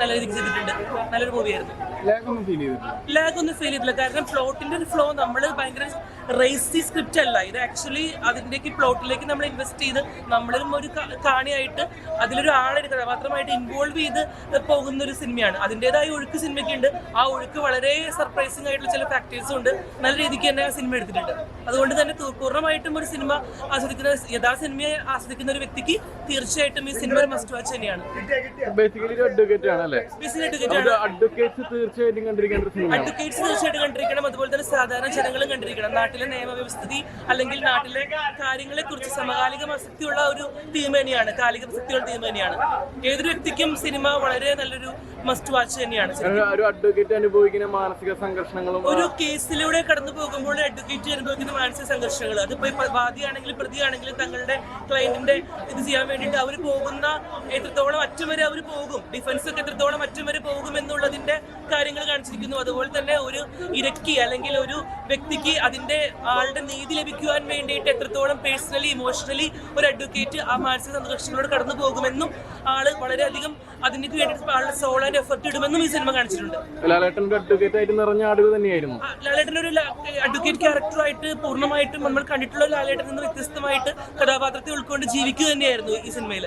നല്ല രീതിക്ക് ചെയ്തിട്ടുണ്ട്. നല്ലൊരു മൂവിയായിരുന്നു ലാഗൊന്നും ഫീൽ ചെയ്തിട്ടില്ല. ലാഗ് ഒന്നും ഫീൽ ചെയ്തില്ല കാരണം പ്ലോട്ടിന്റെ ഒരു ഫ്ലോ നമ്മൾ ഭയങ്കര റേസി സ്ക്രിപ്റ്റ് അല്ല. ഇത് ആക്ച്വലി അതിലേക്ക് പ്ലോട്ടിലേക്ക് നമ്മൾ ഇൻവെസ്റ്റ് ചെയ്ത് നമ്മളും ഒരു കാണിയായിട്ട് അതിലൊരു ആളൊരു കഥാപാത്രമായിട്ട് ഇൻവോൾവ് ചെയ്ത് പോകുന്ന ഒരു സിനിമയാണ് അതിന്റെതായ ഒഴുക്ക് സിനിമയ്ക്ക് ഉണ്ട്. ആ ഒഴുക്ക് വളരെ സർപ്രൈസിംഗ് ആയിട്ടുള്ള ചില ഫാക്ടേഴ്സും ഉണ്ട്. നല്ല രീതിക്ക് തന്നെ ആ സിനിമ എടുത്തിട്ടുണ്ട്. അതുകൊണ്ട് തന്നെ പൂർണമായിട്ടും ഒരു സിനിമ ആസ്വദിക്കുന്ന യഥാ സിനിമയെ ആസ്വദിക്കുന്ന ഒരു വ്യക്തിക്ക് തീർച്ചയായിട്ടും ഈ സിനിമ ഒരു മസ്റ്റ് വാച്ച് തന്നെയാണ്. ബേസിക്കലി ഒരു അഡ്വക്കേറ്റ് ആണ്. അഡ്വക്കേറ്റ്സ് തീർച്ചയായിട്ടും കണ്ടിരിക്കേണ്ട ഒരു സിനിമയാണ് അഡ്വക്കേറ്റ്സ് തീർച്ചയായിട്ടും കണ്ടിരിക്കണം. അതുപോലെ തന്നെ സാധാരണ ജനങ്ങളും കണ്ടിരിക്കണം. നാട്ടിലെ നിയമവ്യവസ്ഥിതി അല്ലെങ്കിൽ നാട്ടിലെ കാര്യങ്ങളെ കുറിച്ച് സമകാലിക പ്രസക്തിയുള്ള ഒരു തീം തന്നെയാണ്. കാലിക പ്രസക്തിയുള്ള തീം തന്നെയാണ്. ഏതൊരു വ്യക്തിക്കും സിനിമ വളരെ നല്ലൊരു മസ്റ്റ് വാച്ച് തന്നെയാണ്. ഒരു- അഡ്വക്കേറ്റ് അനുഭവിക്കുന്ന മാനസിക സംഘർഷങ്ങളും ഒരു കേസിലൂടെ കടന്നു പോകുമ്പോൾ അഡ്വക്കേറ്റ് അനുഭവിക്കുന്ന മാനസിക സംഘർഷങ്ങൾ അതിപ്പോ വാദിയാണെങ്കിലും പ്രതിയാണെങ്കിലും തങ്ങളുടെ ക്ലയന്റിന്റെ ഇത് ചെയ്യാൻ വേണ്ടിയിട്ട് അവർ പോകുന്ന എത്രത്തോളം അറ്റം വരെ അവർ പോകും. ഡിഫൻസ് ഒക്കെ എത്രത്തോളം മറ്റും വരെ പോകുമെന്നുള്ളതിന്റെ കാര്യങ്ങൾ കാണിച്ചിരിക്കുന്നു. അതുപോലെ തന്നെ ഒരു ഇരക്കി അല്ലെങ്കിൽ ഒരു വ്യക്തിക്ക് അതിന്റെ ആളുടെ നീതി ലഭിക്കുവാൻ വേണ്ടിയിട്ട് എത്രത്തോളം പേഴ്സണലി ഇമോഷണലി ഒരു അഡ്വക്കേറ്റ് ആ മാനസിക സംഘർഷങ്ങളോട് കടന്നു പോകുമെന്നും ആൾ വളരെയധികം അതിന് വേണ്ടിയിട്ട് ആളുടെ സോൾ ആൻഡ് എഫർട്ട് ഇടുമെന്നും ഈ സിനിമ കാണിച്ചിട്ടുണ്ട്. ലാലേട്ടന്റെ ഒരു അഡ്വക്കേറ്റ് ക്യാരക്ടറായിട്ട് പൂർണമായിട്ടും നമ്മൾ കണ്ടിട്ടുള്ള ലാലേട്ടൻ നിന്ന് വ്യത്യസ്തമായിട്ട് കഥാപാത്രത്തെ ഉൾക്കൊണ്ട് ജീവിക്കുക തന്നെയായിരുന്നു ഈ സിനിമയിൽ